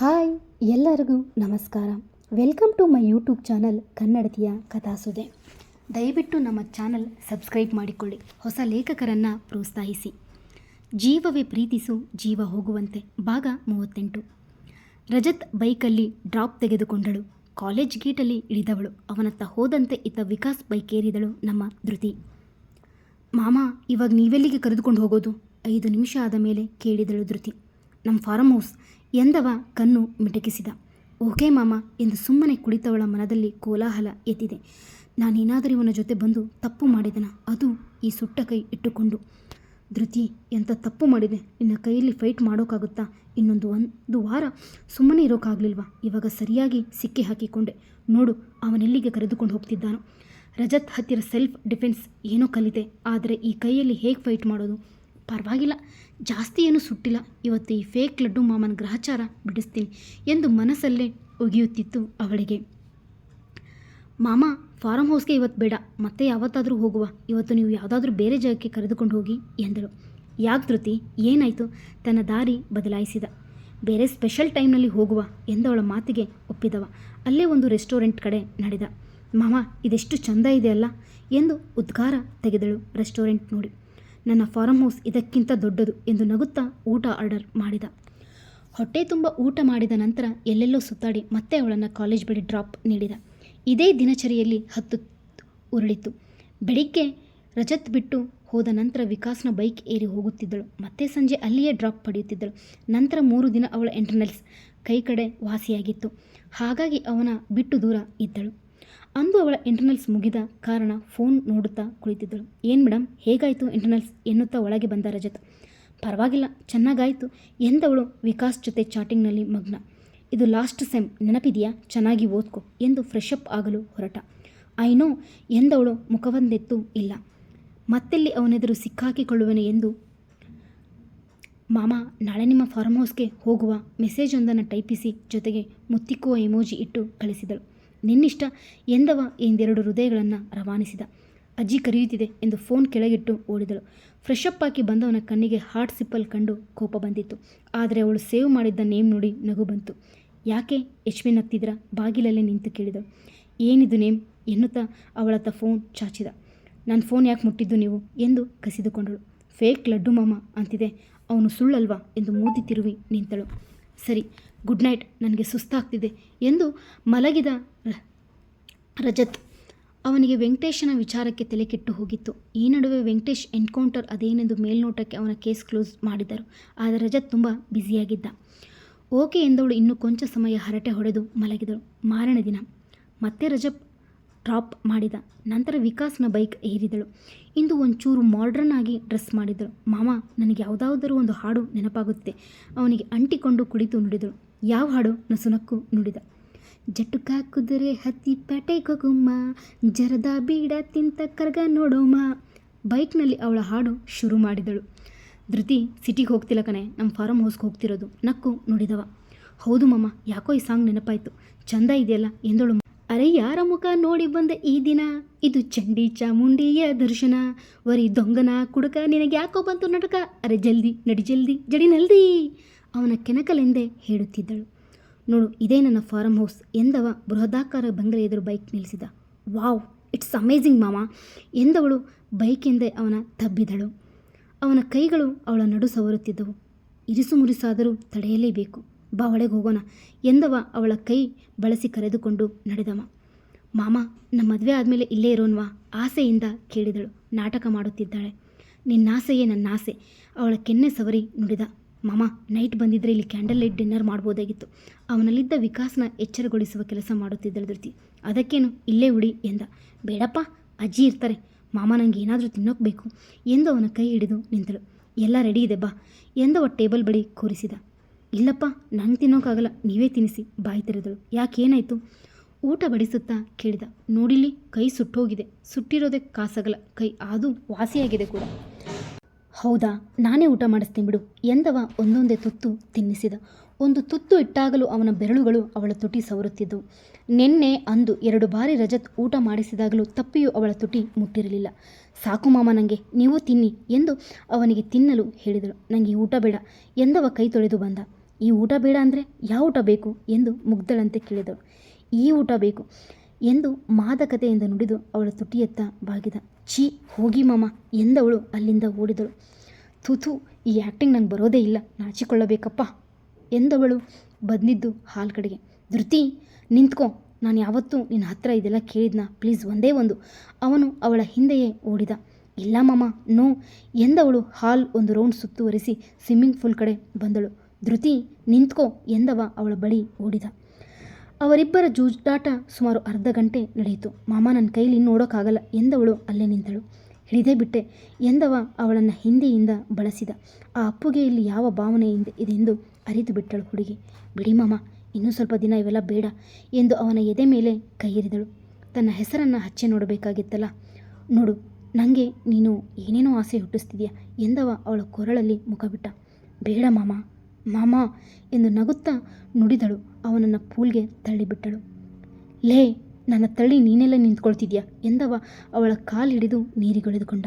Hi, ಎಲ್ಲರಿಗೂ ನಮಸ್ಕಾರ. Welcome to my YouTube channel ಕನ್ನಡತಿಯ ಕಥಾಸುದೆ. ದಯವಿಟ್ಟು ನಮ್ಮ ಚಾನಲ್ ಸಬ್ಸ್ಕ್ರೈಬ್ ಮಾಡಿಕೊಳ್ಳಿ. ಹೊಸ ಲೇಖಕರನ್ನು ಪ್ರೋತ್ಸಾಹಿಸಿ. ಜೀವವೇ ಪ್ರೀತಿಸು ಜೀವ ಹೋಗುವಂತೆ ಭಾಗ ಮೂವತ್ತೆಂಟು. ರಜತ್ ಬೈಕಲ್ಲಿ ಡ್ರಾಪ್ ತೆಗೆದುಕೊಂಡಳು. ಕಾಲೇಜ್ ಗೇಟಲ್ಲಿ ಇಳಿದವಳು. ಅವನತ್ತ ಹೋದಂತೆ ಇತ್ತ ವಿಕಾಸ್ ಬೈಕ್ ಏರಿದಳು ನಮ್ಮ ಧೃತಿ. ಮಾಮ, ಇವಾಗ ನೀವೆಲ್ಲಿಗೆ ಕರೆದುಕೊಂಡು ಹೋಗೋದು? ಐದು ನಿಮಿಷ ಆದ ಮೇಲೆ ಕೇಳಿದಳು ಧೃತಿ. ನಮ್ಮ ಫಾರ್ಮ್ ಹೌಸ್ ಎಂದವ ಕಣ್ಣು ಮಿಟಕಿಸಿದ. ಓಕೆ ಮಾಮ ಎಂದು ಸುಮ್ಮನೆ ಕುಳಿತವಳ ಮನದಲ್ಲಿ ಕೋಲಾಹಲ ಎದ್ದಿದೆ ನಾನೇನಾದರೂ ಇವನ ಜೊತೆ ಬಂದು ತಪ್ಪು ಮಾಡಿದನ? ಅದು ಈ ಸುಟ್ಟ ಕೈ ಇಟ್ಟುಕೊಂಡು. ಧೃತಿ ಎಂಥ ತಪ್ಪು ಮಾಡಿದೆ? ನಿನ್ನ ಕೈಯಲ್ಲಿ ಫೈಟ್ ಮಾಡೋಕ್ಕಾಗುತ್ತಾ ಇನ್ನೊಂದು ಒಂದು ವಾರ ಸುಮ್ಮನೆ ಇರೋಕ್ಕಾಗಲಿಲ್ವಾ ಇವಾಗ ಸರಿಯಾಗಿ ಸಿಕ್ಕಿ ಹಾಕಿಕೊಂಡೆ. ನೋಡು, ಅವನೆಲ್ಲಿಗೆ ಕರೆದುಕೊಂಡು ಹೋಗ್ತಿದ್ದಾನೋ. ರಜತ್ ಹತ್ತಿರ ಸೆಲ್ಫ್ ಡಿಫೆನ್ಸ್ ಏನೋ ಕಲಿತೆ, ಆದರೆ ಈ ಕೈಯಲ್ಲಿ ಹೇಗೆ ಫೈಟ್ ಮಾಡೋದು? ಪರವಾಗಿಲ್ಲ. ಜಾಸ್ತಿ ಏನೂ ಸುಟ್ಟಿಲ್ಲ. ಇವತ್ತು ಈ ಫೇಕ್ ಲಡ್ಡು ಮಾಮನ ಗ್ರಹಚಾರ ಬಿಡಿಸ್ತೀನಿ ಎಂದು ಮನಸ್ಸಲ್ಲೇ ಒಗೆಯುತ್ತಿತ್ತು ಅವಳಿಗೆ. ಮಾಮ ಫಾರಂ ಹೌಸ್ಗೆ ಇವತ್ತು ಬೇಡ. ಮತ್ತೆ ಯಾವತ್ತಾದರೂ ಹೋಗುವ. ಇವತ್ತು ನೀವು ಯಾವುದಾದ್ರೂ ಬೇರೆ ಜಾಗಕ್ಕೆ ಕರೆದುಕೊಂಡು ಹೋಗಿ ಎಂದಳು. ಯಾಕೆ ಏನಾಯಿತು? ತನ್ನ ದಾರಿ ಬದಲಾಯಿಸಿದ. ಬೇರೆ ಸ್ಪೆಷಲ್ ಟೈಮ್ನಲ್ಲಿ ಹೋಗುವ ಎಂದವಳ ಮಾತಿಗೆ ಒಪ್ಪಿದವ. ಅಲ್ಲೇ ಒಂದು ರೆಸ್ಟೋರೆಂಟ್ ಕಡೆ ನಡೆದ. ಮಾಮ, ಇದೆಷ್ಟು ಚಂದ ಇದೆಯಲ್ಲ ಎಂದು ಉದ್ಗಾರ ತೆಗೆದಳು ರೆಸ್ಟೋರೆಂಟ್ ನೋಡಿ. ನನ್ನ ಫಾರಂ ಹೌಸ್ ಇದಕ್ಕಿಂತ ದೊಡ್ಡದು ಎಂದು ನಗುತ್ತಾ ಊಟ ಆರ್ಡರ್ ಮಾಡಿದ. ಹೊಟ್ಟೆ ತುಂಬ ಊಟ ಮಾಡಿದ ನಂತರ ಎಲ್ಲೆಲ್ಲೋ ಸುತ್ತಾಡಿ ಮತ್ತೆ ಅವಳನ್ನು ಕಾಲೇಜ್ ಬಳಿ ಡ್ರಾಪ್ ನೀಡಿದ. ಇದೇ ದಿನಚರಿಯಲ್ಲಿ ಹತ್ತು ಉರುಳಿತು ಬೆಳಿಗ್ಗೆ ರಜತ್ ಬಿಟ್ಟು ಹೋದ ನಂತರ ವಿಕಾಸ್ನ ಬೈಕ್ ಏರಿ ಹೋಗುತ್ತಿದ್ದಳು. ಮತ್ತೆ ಸಂಜೆ ಅಲ್ಲಿಯೇ ಡ್ರಾಪ್ ಪಡೆಯುತ್ತಿದ್ದಳು. ನಂತರ ಮೂರು ದಿನ ಅವಳ ಇಂಟರ್ನಲ್ಸ್ ಕೈ ಕಡೆ ವಾಸಿಯಾಗಿತ್ತು. ಹಾಗಾಗಿ ಅವನ ಬಿಟ್ಟು ದೂರ ಇದ್ದಳು. ಅಂದು ಅವಳ ಇಂಟರ್ನಲ್ಸ್ ಮುಗಿದ ಕಾರಣ ಫೋನ್ ನೋಡುತ್ತಾ ಕುಳಿತಿದ್ದಳು. ಏನು ಮೇಡಮ್ ಹೇಗಾಯಿತು ಇಂಟರ್ನಲ್ಸ್ ಎನ್ನುತ್ತಾ ಒಳಗೆ ಬಂದ ರಜತ್. ಪರವಾಗಿಲ್ಲ, ಚೆನ್ನಾಗಾಯಿತು, ಎಂದವಳು ವಿಕಾಸ್ ಜೊತೆ ಚಾಟಿಂಗ್ನಲ್ಲಿ ಮಗ್ನ. ಇದು ಲಾಸ್ಟ್ ಸೆಮ್ ನೆನಪಿದೆಯಾ? ಚೆನ್ನಾಗಿ ಓದ್ಕೊ, ಎಂದು ಫ್ರೆಶ್ ಅಪ್ ಆಗಲು ಹೊರಟ. ಐನೋ ಎಂದವಳು ಮುಖವೊಂದೆತ್ತು ಇಲ್ಲ. ಮತ್ತೆಲ್ಲಿ ಅವನೆದುರು ಸಿಕ್ಕಾಕಿಕೊಳ್ಳುವನು ಎಂದು? ಮಾಮ, ನಾಳೆ ನಿಮ್ಮ ಫಾರ್ಮ್ ಹೌಸ್ಗೆ ಹೋಗುವ ಮೆಸೇಜೊಂದನ್ನು ಟೈಪಿಸಿ ಜೊತೆಗೆ ಮುತ್ತಿಕ್ಕುವ ಎಮೋಜಿ ಇಟ್ಟು ಕಳಿಸಿದಳು. ನಿನ್ನಿಷ್ಟ ಎಂದವ ಎಂದೆರಡು ಹೃದಯಗಳನ್ನು ರವಾನಿಸಿದ. ಅಜ್ಜಿ ಕರೆಯುತ್ತಿದೆ ಎಂದು ಫೋನ್ ಕೆಳಗಿಟ್ಟು ಓಡಿದಳು. ಫ್ರೆಶ್ ಅಪ್ ಹಾಕಿ ಬಂದವನ ಕಣ್ಣಿಗೆ ಹಾರ್ಟ್ ಸಿಪ್ಪಲ್ ಕಂಡು ಕೋಪ ಬಂದಿತ್ತು. ಆದರೆ ಅವಳು ಸೇವ್ ಮಾಡಿದ್ದ ನೇಮ್ ನೋಡಿ ನಗು ಬಂತು. ಯಾಕೆ ಯಶ್ವಿ ನಗ್ತಿದ್ರ ಬಾಗಿಲಲ್ಲೇ ನಿಂತು ಕೇಳಿದಳು. ಏನಿದು ನೇಮ್? ಎನ್ನುತ್ತಾ ಅವಳತ್ತ ಫೋನ್ ಚಾಚಿದ. ನನ್ನ ಫೋನ್ ಯಾಕೆ ಮುಟ್ಟಿದ್ದು ನೀವು? ಎಂದು ಕಸಿದುಕೊಂಡಳು. ಫೇಕ್ ಲಡ್ಡು ಮಾಮ ಅಂತಿದೆ. ಅವನು ಸುಳ್ಳಲ್ವಾ? ಎಂದು ಮೂತಿ ತಿರುವಿ ನಿಂತಳು. ಸರಿ ಗುಡ್ ನೈಟ್ ನನಗೆ ಸುಸ್ತಾಗ್ತಿದೆ ಎಂದು ಮಲಗಿದ ರಜತ್ ಅವನಿಗೆ ವೆಂಕಟೇಶನ ವಿಚಾರಕ್ಕೆ ತಲೆ ಕೆಟ್ಟು ಹೋಗಿತ್ತು. ಈ ನಡುವೆ ವೆಂಕಟೇಶ್ ಎನ್ಕೌಂಟರ್ ಅದೇನೆಂದು ಮೇಲ್ನೋಟಕ್ಕೆ ಅವನ ಕೇಸ್ ಕ್ಲೋಸ್ ಮಾಡಿದರು. ಆದರೆ ರಜತ್ ತುಂಬ ಬ್ಯುಸಿಯಾಗಿದ್ದ. ಓಕೆ ಎಂದವಳು ಇನ್ನೂ ಕೊಂಚ ಸಮಯ ಹರಟೆ ಹೊಡೆದು ಮಲಗಿದಳು. ಮಾರನೇ ದಿನ. ಮತ್ತೆ ರಜಪ್ ಡ್ರಾಪ್ ಮಾಡಿದ. ನಂತರ ವಿಕಾಸ್ನ ಬೈಕ್ ಏರಿದಳು. ಇಂದು ಒಂಚೂರು ಮಾಡ್ರನ್ ಆಗಿ ಡ್ರೆಸ್ ಮಾಡಿದಳು. ಮಾಮ, ನನಗೆ ಯಾವುದಾದರೂ ಒಂದು ಹಾಡು ನೆನಪಾಗುತ್ತೆ. ಅವನಿಗೆ ಅಂಟಿಕೊಂಡು ಕುಳಿತು ನುಡಿದಳು. ಯಾವ ಹಾಡು? ನಸುನಕ್ಕು ನುಡಿದ. ಜಟುಕ ಕುದುರೆ ಹತ್ತಿ ಪೇಟೆಗೊಗುಮ್ಮ ಜರದ ಬೀಡ ತಿಂತ ಕರ್ಗ ನೋಡೋಮ್ಮ ಬೈಕ್ನಲ್ಲಿ ಅವಳ ಹಾಡು ಶುರು ಮಾಡಿದಳು. ಧೃತಿ, ಸಿಟಿಗೆ ಹೋಗ್ತಿಲ್ಲ ಕಣೆ. ನಮ್ಮ ಫಾರಮ್ ಹೌಸ್ಗೆ ಹೋಗ್ತಿರೋದು. ನಕ್ಕು ನುಡಿದವ. ಹೌದು ಮಾಮ, ಯಾಕೋ ಈ ಸಾಂಗ್ ನೆನಪಾಯಿತು. ಚಂದ ಇದೆಯಲ್ಲ, ಎಂದಳು ಅರೆ ಯಾರ ಮುಖ ನೋಡಿ ಬಂದ ಈ ದಿನ? ಇದು ಚಂಡಿ ಚಾಮುಂಡಿಯ ದರ್ಶನ. ವರಿ ದೊಂಗನ ಕುಡಕ ನಿನಗೆ ಯಾಕೋ ಬಂತು ನಟಕ? ಅರೆ ಜಲ್ದಿ ನಡಿ ಜಲ್ದಿ, ಜಡಿ ನಲ್ದಿ. ಅವನ ಕೆನಕಲೆಂದೇ ಹೇಳುತ್ತಿದ್ದಳು. ನೋಡು, ಇದೇ ನನ್ನ ಫಾರಂ ಹೌಸ್ ಎಂದವ ಬೃಹದಾಕಾರ ಬಂಗಲೆ ಎದುರು ಬೈಕ್ ನಿಲ್ಲಿಸಿದ. ವಾವ್, ಇಟ್ಸ್ ಅಮೇಝಿಂಗ್ ಮಾಮ ಎಂದವಳು ಬೈಕೆಂದೇ ಅವನ ತಬ್ಬಿದಳು. ಅವನ ಕೈಗಳು ಅವಳ ನಡು ಸವರುತ್ತಿದ್ದವು. ಇರಿಸು ಮುರಿಸಾದರೂ ತಡೆಯಲೇಬೇಕು. ಬಾ ಒಳಗೆ ಹೋಗೋಣ ಎಂದವ ಅವಳ ಕೈ ಬಳಸಿ ಕರೆದುಕೊಂಡು ನಡೆದವ. ಮಾಮ ನಮ್ಮ ಮದುವೆ ಆದಮೇಲೆ ಇಲ್ಲೇ ಇರೋನ್ವಾ? ಆಸೆಯಿಂದ ಕೇಳಿದಳು. ನಾಟಕ ಮಾಡುತ್ತಿದ್ದಾಳೆ. ನಿನ್ನಾಸೆಯೇ ನನ್ನ ಆಸೆ ಅವಳ ಕೆನ್ನೆ ಸವರಿ ನುಡಿದ. ಮಾಮ, ನೈಟ್ ಬಂದಿದ್ದರೆ ಇಲ್ಲಿ ಕ್ಯಾಂಡಲ್ ಲೈಟ್ ಡಿನ್ನರ್ ಮಾಡ್ಬೋದಾಗಿತ್ತು. ಅವನಲ್ಲಿದ್ದ ವಿಕಾಸನ ಎಚ್ಚರಗೊಳಿಸುವ ಕೆಲಸ ಮಾಡುತ್ತಿದ್ದಳು ಧೃತಿ. ಅದಕ್ಕೇನು ಇಲ್ಲೇ ಉಡಿ ಎಂದ. ಬೇಡಪ್ಪ, ಅಜ್ಜಿ ಇರ್ತಾರೆ. ಮಾಮ ನನಗೆ ಏನಾದರೂ ತಿನ್ನೋಕೆ ಬೇಕು ಎಂದು ಅವನ ಕೈ ಹಿಡಿದು ನಿಂತಳು. ಎಲ್ಲ ರೆಡಿ ಇದೆ ಬಾ ಎಂದವ ಟೇಬಲ್ ಬಳಿ ಕೂರಿಸಿದ. ಇಲ್ಲಪ್ಪ, ನಂಗೆ ತಿನ್ನೋಕ್ಕಾಗಲ್ಲ ನೀವೇ ತಿನ್ನಿಸಿ, ಬಾಯಿ ತೆರೆದಳು. ಯಾಕೇನಾಯಿತು? ಊಟ ಬಡಿಸುತ್ತಾ ಕೇಳಿದ. ನೋಡಿಲಿ ಕೈ ಸುಟ್ಟೋಗಿದೆ. ಸುಟ್ಟಿರೋದೇ ಕಾಸಾಗಲ್ಲ ಕೈ ಅದು ವಾಸಿಯಾಗಿದೆ ಕೂಡ. ಹೌದಾ? ನಾನೇ ಊಟ ಮಾಡಿಸ್ತೀನಿ ಬಿಡು. ಎಂದವ ಒಂದೊಂದೇ ತುತ್ತು ತಿನ್ನಿಸಿದ. ಒಂದು ತುತ್ತು ಇಟ್ಟಾಗಲೂ ಅವನ ಬೆರಳುಗಳು ಅವಳ ತುಟಿ ಸವರುತ್ತಿದ್ದವು. ನಿನ್ನೆ ಅಂದು ಎರಡು ಬಾರಿ ರಜತ್ ಊಟ ಮಾಡಿಸಿದಾಗಲೂ ತಪ್ಪಿಯೂ ಅವಳ ತುಟಿ ಮುಟ್ಟಿರಲಿಲ್ಲ. ಸಾಕು ಮಾಮ ನನಗೆ ನೀವು ತಿನ್ನಿ ಎಂದು ಅವನಿಗೆ ತಿನ್ನಲು ಹೇಳಿದಳು. ನನಗೆ ಊಟ ಬೇಡ ಎಂದವ ಕೈ ತೊಳೆದು ಬಂದ. ಈ ಊಟ ಬೇಡ ಅಂದರೆ ಯಾವ ಊಟ ಬೇಕು ಎಂದು ಮುಗ್ಧಳಂತೆ ಕೇಳಿದಳು. ಈ ಊಟ ಬೇಕು ಎಂದು ಮಾದಕತೆಯಿಂದ ನುಡಿದು ಅವಳ ತುಟಿಯತ್ತ ಬಾಗಿದ. ಛೀ, ಹೋಗಿ ಮಾಮ ಎಂದವಳು ಅಲ್ಲಿಂದ ಓಡಿದಳು. ತುತು ಈ ಆ್ಯಕ್ಟಿಂಗ್ ನಂಗೆ ಬರೋದೇ ಇಲ್ಲ. ನಾಚಿಕೊಳ್ಳಬೇಕಪ್ಪ ಎಂದವಳು ಬಂದಿದ್ದು ಹಾಲು ಕಡೆಗೆ ಧೃತಿ, ನಿಂತ್ಕೋ. ನಾನು ಯಾವತ್ತೂ ನಿನ್ನ ಹತ್ರ ಇದೆಲ್ಲ ಕೇಳಿದ್ನ. ಪ್ಲೀಸ್ ಒಂದೇ ಒಂದು. ಅವನು ಅವಳ ಹಿಂದೆಯೇ ಓಡಿದ. ಇಲ್ಲ ಮಾಮ, ನೋ ಎಂದವಳು ಹಾಲ್ ಒಂದು ರೌಂಡ್ ಸುತ್ತುವರಿಸಿ ಸ್ವಿಮ್ಮಿಂಗ್ ಪೂಲ್ ಕಡೆ ಬಂದಳು. ಧೃತಿ, ನಿಂತ್ಕೋ ಎಂದವ ಅವಳ ಬಳಿ ಓಡಿದ. ಅವರಿಬ್ಬರ ಜೂಜಾಟ ಸುಮಾರು ಅರ್ಧ ಗಂಟೆ ನಡೆಯಿತು. ಮಾಮ ನನ್ನ ಕೈಲಿ ನೋಡೋಕ್ಕಾಗಲ್ಲ ಎಂದವಳು ಅಲ್ಲೇ ನಿಂತಳು. ಹಿಡಿದೇ ಬಿಟ್ಟೆ ಎಂದವ ಅವಳನ್ನು ಹಿಂದೆಯಿಂದ ಬಳಸಿದ. ಆ ಅಪ್ಪುಗೆ ಇಲ್ಲಿ ಯಾವ ಭಾವನೆ ಇದೆ, ಇದೆಂದು ಅರಿತು ಬಿಟ್ಟಳು ಹುಡುಗಿ. ಬಿಡಿ ಮಾಮ, ಇನ್ನೂ ಸ್ವಲ್ಪ ದಿನ ಇವೆಲ್ಲ ಬೇಡ ಎಂದು ಅವನ ಎದೆ ಮೇಲೆ ಕೈಯರಿದಳು. ತನ್ನ ಹೆಸರನ್ನು ಹಚ್ಚೆ ನೋಡಬೇಕಾಗಿತ್ತಲ್ಲ. ನೋಡು ನನಗೆ ನೀನು ಏನೇನೋ ಆಸೆ ಹುಟ್ಟಿಸ್ತಿದೆಯಾ ಎಂದವ ಅವಳ ಕೊರಳಲ್ಲಿ ಮುಖ ಬಿಟ್ಟ ಬೇಡ ಮಾಮ ಮಾಮ ಎಂದು ನಗುತ್ತಾ ನುಡಿದಳು. ಅವನನ್ನು ಪೂಲ್ಗೆ ತಳ್ಳಿಬಿಟ್ಟಳು. ಲೇ, ನನ್ನ ತಳ್ಳಿ ನೀನೆಲ್ಲ ನಿಂತ್ಕೊಳ್ತಿದ್ಯಾ ಎಂದವ ಅವಳ ಕಾಲು ಹಿಡಿದು ನೀರಿಗೊಳೆದುಕೊಂಡ.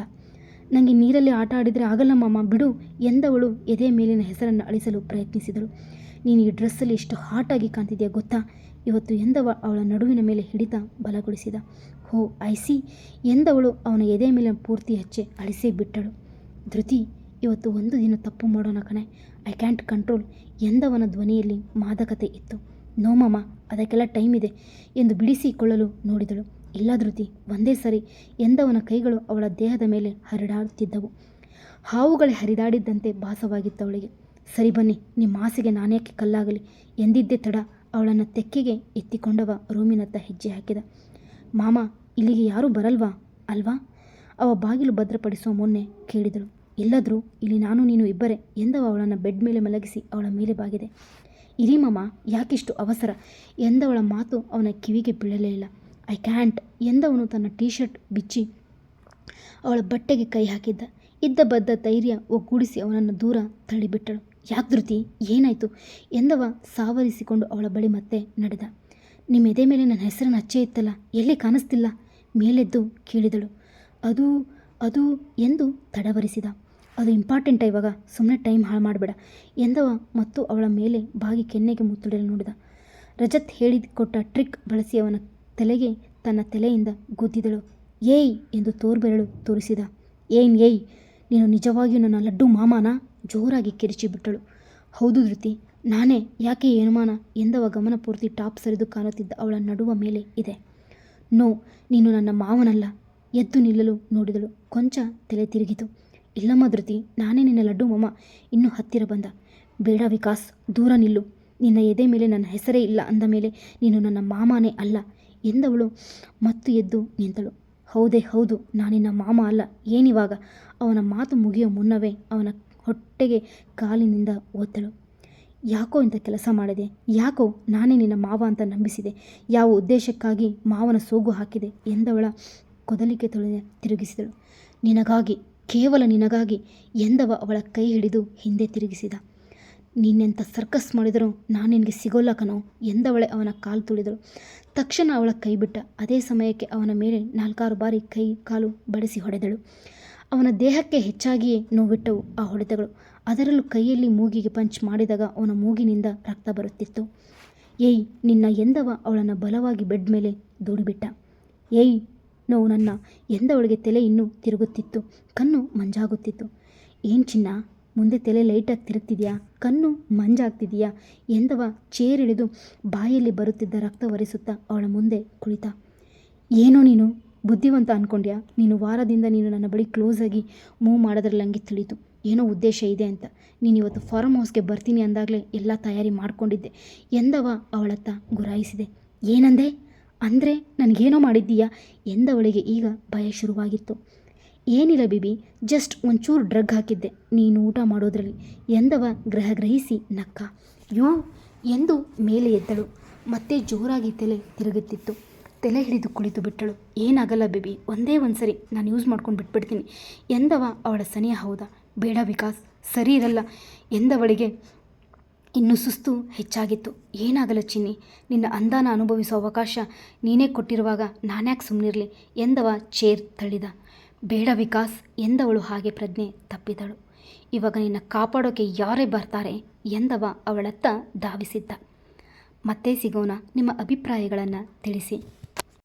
ನನಗೆ ನೀರಲ್ಲಿ ಆಟ ಆಡಿದರೆ ಆಗಲ್ಲ ಮಾಮ, ಬಿಡು ಎಂದವಳು ಎದೆ ಮೇಲಿನ ಹೆಸರನ್ನು ಅಳಿಸಲು ಪ್ರಯತ್ನಿಸಿದಳು. ನೀನು ಈ ಡ್ರೆಸ್ಸಲ್ಲಿ ಎಷ್ಟು ಹಾಟಾಗಿ ಕಾಣ್ತಿದೆಯಾ ಗೊತ್ತಾ? ಇವತ್ತು ಎಂದವ ಅವಳ ನಡುವಿನ ಮೇಲೆ ಹಿಡಿತ ಬಲಗೊಳಿಸಿದ. ಹೋ ಐಸಿ ಎಂದವಳು ಅವನ ಎದೆ ಮೇಲೆ ಪೂರ್ತಿ ಹಚ್ಚೆ ಅಳಿಸೇ ಬಿಟ್ಟಳು. ಧೃತಿ ಇವತ್ತು ಒಂದು ದಿನ ತಪ್ಪು ಮಾಡೋಣ ಕಣೆ. ಐ ಕ್ಯಾಂಟ್ ಕಂಟ್ರೋಲ್ ಎಂದವನ ಧ್ವನಿಯಲ್ಲಿ ಮಾದಕತೆ ಇತ್ತು. ನೋ ಮಾಮ, ಅದಕ್ಕೆಲ್ಲ ಟೈಮ್ ಇದೆ ಎಂದು ಬಿಡಿಸಿಕೊಳ್ಳಲು ನೋಡಿದಳು. ಇಲ್ಲ ಧೃತಿ, ಒಂದೇ ಸರಿ ಎಂದವನ ಕೈಗಳು ಅವಳ ದೇಹದ ಮೇಲೆ ಹರಿದಾಡುತ್ತಿದ್ದವು ಹಾವುಗಳೇ ಹರಿದಾಡಿದ್ದಂತೆ ಭಾಸವಾಗಿತ್ತು ಅವಳಿಗೆ. ಸರಿ ಬನ್ನಿ, ನಿಮ್ಮ ಆಸೆಗೆ ನಾನ್ಯಾಕೆ ಕಲ್ಲಾಗಲಿ ಎಂದಿದ್ದೇ ತಡ ಅವಳನ್ನು ತೆಕ್ಕೆಗೆ ಎತ್ತಿಕೊಂಡವ ರೂಮಿನತ್ತ ಹೆಜ್ಜೆ ಹಾಕಿದ. ಮಾಮ, ಇಲ್ಲಿಗೆ ಯಾರೂ ಬರಲ್ವಾ, ಅಲ್ವಾ? ಅವ ಬಾಗಿಲು ಭದ್ರಪಡಿಸುವ ಮೊನ್ನೆ ಕೇಳಿದಳು. ಇಲ್ಲದ್ರೂ ಇಲ್ಲಿ ನಾನು, ನೀನು ಇಬ್ಬರೇ ಎಂದವ ಅವಳನ್ನು ಬೆಡ್ ಮೇಲೆ ಮಲಗಿಸಿ ಅವಳ ಮೇಲೆ ಬಾಗಿದೆ. ಇರಿ ಮಾಮ, ಯಾಕಿಷ್ಟು ಅವಸರ? ಎಂದವಳ ಮಾತು ಅವನ ಕಿವಿಗೆ ಬೀಳಲೇ ಇಲ್ಲ. ಐ ಕ್ಯಾಂಟ್ ಎಂದವನು ತನ್ನ ಟೀ ಶರ್ಟ್ ಬಿಚ್ಚಿ ಅವಳ ಬಟ್ಟೆಗೆ ಕೈ ಹಾಕಿದ್ದ. ಇದ್ದ ಬದ್ದ ಧೈರ್ಯ ಒಗ್ಗೂಡಿಸಿ ಅವನನ್ನು ದೂರ ತಳ್ಳಿಬಿಟ್ಟಳು. ಯಾಕೆ ಧೃತಿ, ಏನಾಯಿತು? ಎಂದವ ಸಾವರಿಸಿಕೊಂಡು ಅವಳ ಬಳಿ ಮತ್ತೆ ನಡೆದ. ನಿಮ್ಮ ಎದೆ ಮೇಲೆ ನನ್ನ ಹೆಸರನ್ನು ಅಚ್ಚೆ ಇತ್ತಲ್ಲ, ಎಲ್ಲಿ ಕಾಣಿಸ್ತಿಲ್ಲ? ಮೇಲೆದ್ದು ಕೇಳಿದಳು. ಅದು ಅದು ಎಂದು ತಡವರಿಸಿದ. ಅದು ಇಂಪಾರ್ಟೆಂಟ ಇವಾಗ. ಸುಮ್ಮನೆ ಟೈಮ್ ಹಾಳು ಮಾಡಬೇಡ. ಎಂದವ ಮತ್ತು ಅವಳ ಮೇಲೆ ಬಾಗಿ ಕೆನ್ನೆಗೆ ಮುತ್ತಿಡಲು ನೋಡಿದ. ರಜತ್ ಹೇಳಿಕೊಟ್ಟ ಟ್ರಿಕ್ ಬಳಸಿ ಅವನ ತಲೆಗೆ ತನ್ನ ತಲೆಯಿಂದ ಗುದ್ದಿದಳು. ಏಯ್ ಎಂದು ತೋರ್ಬೆರಳು ತೋರಿಸಿದ. ಏನ್ ಏಯ್, ನೀನು ನಿಜವಾಗಿಯೂ ನನ್ನ ಲಡ್ಡು ಮಾಮಾನ? ಜೋರಾಗಿ ಕಿರಿಚಿಬಿಟ್ಟಳು ಹೌದು ಧೃತಿ, ನಾನೇ ಯಾಕೆ ಏನುಮಾನ ಎಂದವ ಗಮನ ಪೂರ್ತಿ ಟಾಪ್ ಸರಿದು ಕಾಣುತ್ತಿದ್ದ ಅವಳ ನಡುವ ಮೇಲೆ ಇದೆ. ನೋ, ನೀನು ನನ್ನ ಮಾವನಲ್ಲ, ಎದ್ದು ನಿಲ್ಲಲು ನೋಡಿದಳು. ಕೊಂಚ ತಲೆ ತಿರುಗಿತು. ಇಲ್ಲಮ್ಮ ಧೃತಿ ನಾನೇ ನಿನ್ನ ಲಡ್ಡು ಮಾಮ. ಇನ್ನೂ ಹತ್ತಿರ ಬಂದ. ಬೇಡ ವಿಕಾಸ್, ದೂರ ನಿಲ್ಲು. ನಿನ್ನ ಎದೆ ಮೇಲೆ ನನ್ನ ಹೆಸರೇ ಇಲ್ಲ ಅಂದ ಮೇಲೆ ನೀನು ನನ್ನ ಮಾಮಾನೇ ಅಲ್ಲ ಎಂದವಳು. ಮತ್ತು ಎದ್ದು ನಿಂತಳು. ಹೌದೇ, ಹೌದು ನಾನಿನ್ನ ಮಾಮ ಅಲ್ಲ. ಏನಿವಾಗ? ಅವನ ಮಾತು ಮುಗಿಯೋ ಮುನ್ನವೇ ಅವನ ಹೊಟ್ಟೆಗೆ ಕಾಲಿನಿಂದ ಓದ್ತಳು ಯಾಕೋ ಇಂಥ ಕೆಲಸ ಮಾಡಿದೆ? ಯಾಕೋ ನಾನೇ ನಿನ್ನ ಮಾವ ಅಂತ ನಂಬಿಸಿದೆ? ಯಾವ ಉದ್ದೇಶಕ್ಕಾಗಿ ಮಾವನ ಸೋಗು ಹಾಕಿದೆ? ಎಂದವಳ ಕೊದಲಿಕೆ ತೊಳೆದ ತಿರುಗಿಸಿದಳು. ನಿನಗಾಗಿ ಕೇವಲ ನಿನಗಾಗಿ ಎಂದವ ಅವಳ ಕೈ ಹಿಡಿದು ಹಿಂದೆ ತಿರುಗಿಸಿದ. ನೀನೆಂಥ ಸರ್ಕಸ್ ಮಾಡಿದರೂ ನಾನು ನಿನಗೆ ಸಿಗೋಲ್ಲ ಕಣೋ ಎಂದವಳೆ ಅವನ ಕಾಲು ತುಳಿದಳು. ತಕ್ಷಣ ಅವಳ ಕೈ ಬಿಟ್ಟ. ಅದೇ ಸಮಯಕ್ಕೆ ಅವನ ಮೇಲೆ ನಾಲ್ಕಾರು ಬಾರಿ ಕೈ ಕಾಲು ಬಡಿಸಿ ಹೊಡೆದಳು. ಅವನ ದೇಹಕ್ಕೆ ಹೆಚ್ಚಾಗಿಯೇ ನೋವಿಟ್ಟವು ಆ ಹೊಡೆತಗಳು. ಅದರಲ್ಲೂ ಕೈಯಲ್ಲಿ ಮೂಗಿಗೆ ಪಂಚ್ ಮಾಡಿದಾಗ ಅವನ ಮೂಗಿನಿಂದ ರಕ್ತ ಬರುತ್ತಿತ್ತು. ಏಯ್, ನಿನ್ನ ಎಂದವ ಅವಳನ್ನು ಬಲವಾಗಿ ಬೆಡ್ ಮೇಲೆ ದೂಡಿಬಿಟ್ಟ. ಏಯ್ ನೋವು ನನ್ನ ಎಂದವಳಿಗೆ ತಲೆ ಇನ್ನೂ ತಿರುಗುತ್ತಿತ್ತು. ಕಣ್ಣು ಮಂಜಾಗುತ್ತಿತ್ತು. ಏನು ಚಿನ್ನ, ಮುಂದೆ ತಲೆ ಲೈಟಾಗಿ ತಿರುಗ್ತಿದೆಯಾ? ಕಣ್ಣು ಮಂಜಾಗ್ತಿದೆಯಾ? ಎಂದವ ಚೇರಿಳಿದು ಬಾಯಲ್ಲಿ ಬರುತ್ತಿದ್ದ ರಕ್ತ ಒರೆಸುತ್ತಾ ಅವಳ ಮುಂದೆ ಕುಳಿತ. ಏನೋ ನೀನು, ಬುದ್ಧಿವಂತ ಅಂದ್ಕೊಂಡ್ಯಾ ನೀನು ವಾರದಿಂದ ನೀನು ನನ್ನ ಬಳಿ ಕ್ಲೋಸಾಗಿ ಮೂವ್ ಮಾಡೋದ್ರಲ್ಲಿ ನನಗೆ ತಿಳಿತು ಏನೋ ಉದ್ದೇಶ ಇದೆ ಅಂತ. ನೀನು ಇವತ್ತು ಫಾರ್ಮ್ ಹೌಸ್ಗೆ ಬರ್ತೀನಿ ಅಂದಾಗಲೇ ಎಲ್ಲ ತಯಾರಿ ಮಾಡ್ಕೊಂಡಿದ್ದೆ, ಎಂದವ ಅವಳತ್ತ ಗುರಾಯಿಸಿದೆ. ಏನಂದೆ? ಅಂದರೆ ನನಗೇನೋ ಮಾಡಿದ್ದೀಯಾ ಎಂದವಳಿಗೆ ಈಗ ಭಯ ಶುರುವಾಗಿತ್ತು. ಏನಿಲ್ಲ ಬಿಬಿ ಜಸ್ಟ್ ಒಂಚೂರು ಡ್ರಗ್ ಹಾಕಿದ್ದೆ. ನೀನು ಊಟ ಮಾಡೋದ್ರಲ್ಲಿ ಎಂದವ ಗ್ರಹ ಗ್ರಹಿಸಿ ನಕ್ಕ. ಯೋ, ಎಂದು ಮೇಲೆ ಎದ್ದಳು. ಮತ್ತೆ ಜೋರಾಗಿ ತಲೆ ತಿರುಗುತ್ತಿತ್ತು. ತಲೆ ಹಿಡಿದು ಕುಳಿತು ಬಿಟ್ಟಳು. ಏನಾಗಲ್ಲ ಬಿಬಿ, ಒಂದೇ ಒಂದು ಸರಿ ನಾನು ಯೂಸ್ ಮಾಡ್ಕೊಂಡು ಬಿಟ್ಬಿಡ್ತೀನಿ ಎಂದವ ಅವಳ ಸನಿಹ ಹೌದಾ. ಬೇಡ ವಿಕಾಸ್, ಸರಿ ಇರಲ್ಲ ಎಂದವಳಿಗೆ ಇನ್ನು ಸುಸ್ತು ಹೆಚ್ಚಾಗಿತ್ತು. ಏನಾಗಲು ಚಿನ್ನಿ, ನಿನ್ನ ಅಂದಾನ ಅನುಭವಿಸುವ ಅವಕಾಶ ನೀನೇ ಕೊಟ್ಟಿರುವಾಗ ನಾನ್ಯಾಕೆ ಸುಮ್ಮನಿರಲಿ ಎಂದವ ಚೇರ್ ತಳಿದ ಬೇಡ ವಿಕಾಸ್, ಎಂದವಳು ಹಾಗೆ ಪ್ರಜ್ಞೆ ತಪ್ಪಿದಳು. ಇವಾಗ ನಿನ್ನ ಕಾಪಾಡೋಕೆ ಯಾರೇ ಬರ್ತಾರೆ ಎಂದವ ಅವಳತ್ತ ಧಾವಿಸಿದ್ದ. ಮತ್ತೆ ಸಿಗೋಣ, ನಿಮ್ಮ ಅಭಿಪ್ರಾಯಗಳನ್ನು ತಿಳಿಸಿ.